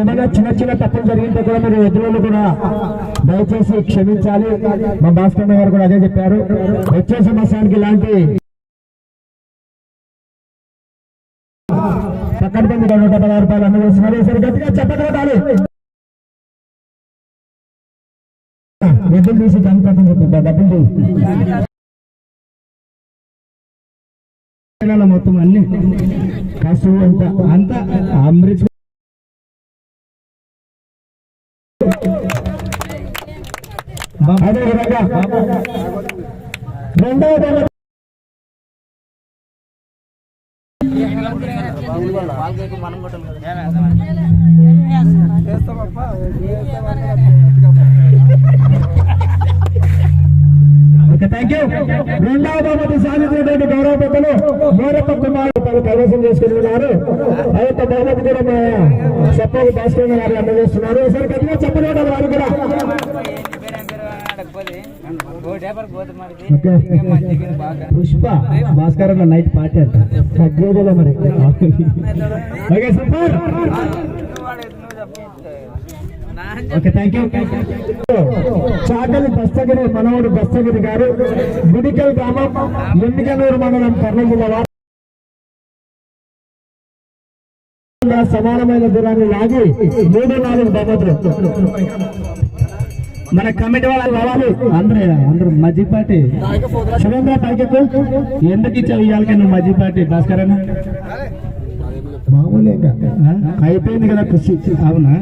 ఏమైనా చిన్న చిన్న తప్పులు జరిగితే కూడా మీరు ఎదురు కూడా. దయచేసి క్షమించాలి. మా భాస్కర్ గారు కూడా అదే చెప్పారు. వచ్చే సంవత్సరానికి ఇలాంటి పక్కన పొంది నూట పదహారు రూపాయలు అందజేస్తున్నారు. సరే గట్టిగా చెప్పగలగాలి డబ్బులు తీసి దాని పక్కన తీసి డబ్బులు మొత్తం అన్ని. కసు అంత అంత అమృత్ అదే రెండవ రెండవ బహుమతి సాధించినటువంటి గౌరవ పెద్దలు మోరప్ప కుమార్ తను ప్రవేశం చేసుకుని ఉన్నారు ఆ యొక్క బహుమతి కూడా మా చెప్పకు భాస్కర్ గారు అందజేస్తున్నారు. ఒకసారి గట్టిగా చెప్పలేదు వారు కూడా. పుష్ప భాస్కర్ నైట్ పార్టీ అంట. తగ్గేదిలే మరి. Okay super. Okay thank you చాకలి దస్తగిరి మనవడు దస్తగిరి గారు గుడికల్ గ్రామం ఎన్నికలూరు మండలం కర్నూలు జిల్లా వారు. సమానమైన దూరాన్ని లాగి మూడు నాలుగు బహుమతులు. మన కమిటీ వాళ్ళు రావాలి అందరూ అందరూ మజ్జిపాటి సురేంద్ర పైకెత్తు ఎందుకు ఇచ్చావు ఇవాళకి నువ్వు మజ్జిపాటి భాస్కర్ అన్న? మామూలుగా అయిపోయింది కదా కృషి. అవునా?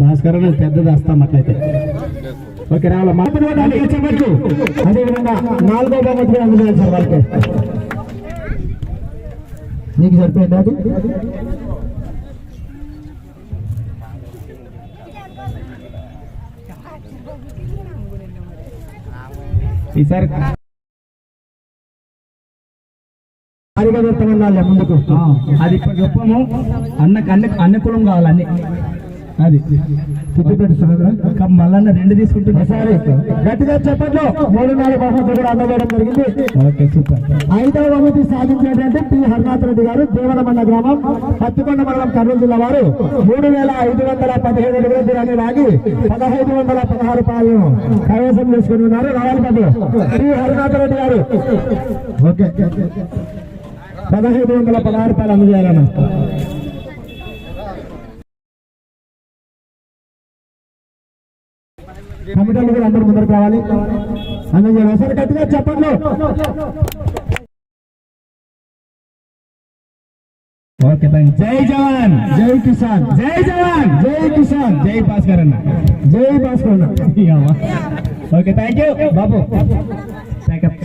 భాస్కర్ అన్న పెద్దది వస్తాం అట్లయితే. ఓకే రావాలి? మా చెప్పచ్చు అదేవిధంగా నాలుగో బహుమతి కూడా అందజేయాలి సార్ వాళ్ళకి. నీకు సరిపోయింది అది? ఈసారి ముందుకు అది ఇప్పుడు చెప్పము అన్నకు అన్ని అన్ని కులం కావాలి అన్ని. అది. సిద్దిపేట సురేంద్ర మళ్ళన్న రెండు తీసుకుంటున్నా ఒకసారి గట్టిగా చెప్పట్లో మూడు నాలుగు బహుమతులు కూడా అందజేయడం జరిగింది. Okay super. ఐదవ బహుమతి సాధించినటువంటి పి హరినాథ్ రెడ్డి గారు దేవరమండ గ్రామం పత్తికొండ మండలం కర్నూలు జిల్లా వారు. మూడు వేల ఐదు వందల పదిహేడు అడుగుల దూరాన్ని లాగి పదహైదు వందల పదహారు రూపాయలను కైవసం చేసుకుని ఉన్నారు. రావాలపల్లి పి హరినాథ్ రెడ్డి గారు. ఓకే. పదహైదు వందల పదహారు రూపాయలు అందజేయాలన్న. కమిటీలు కూడా అందరూ ముందరకు రావాలి అందజేయాలి ఒకసారి గట్టిగా చెప్పండి. ఓకే థ్యాంక్ జై జవాన్. జై కిసాన్. జై జవాన్. జై కిసాన్. జై భాస్కర్ అన్న. జై భాస్కర్ ఓకే థ్యాంక్ యూ బాబు ప్యాకప్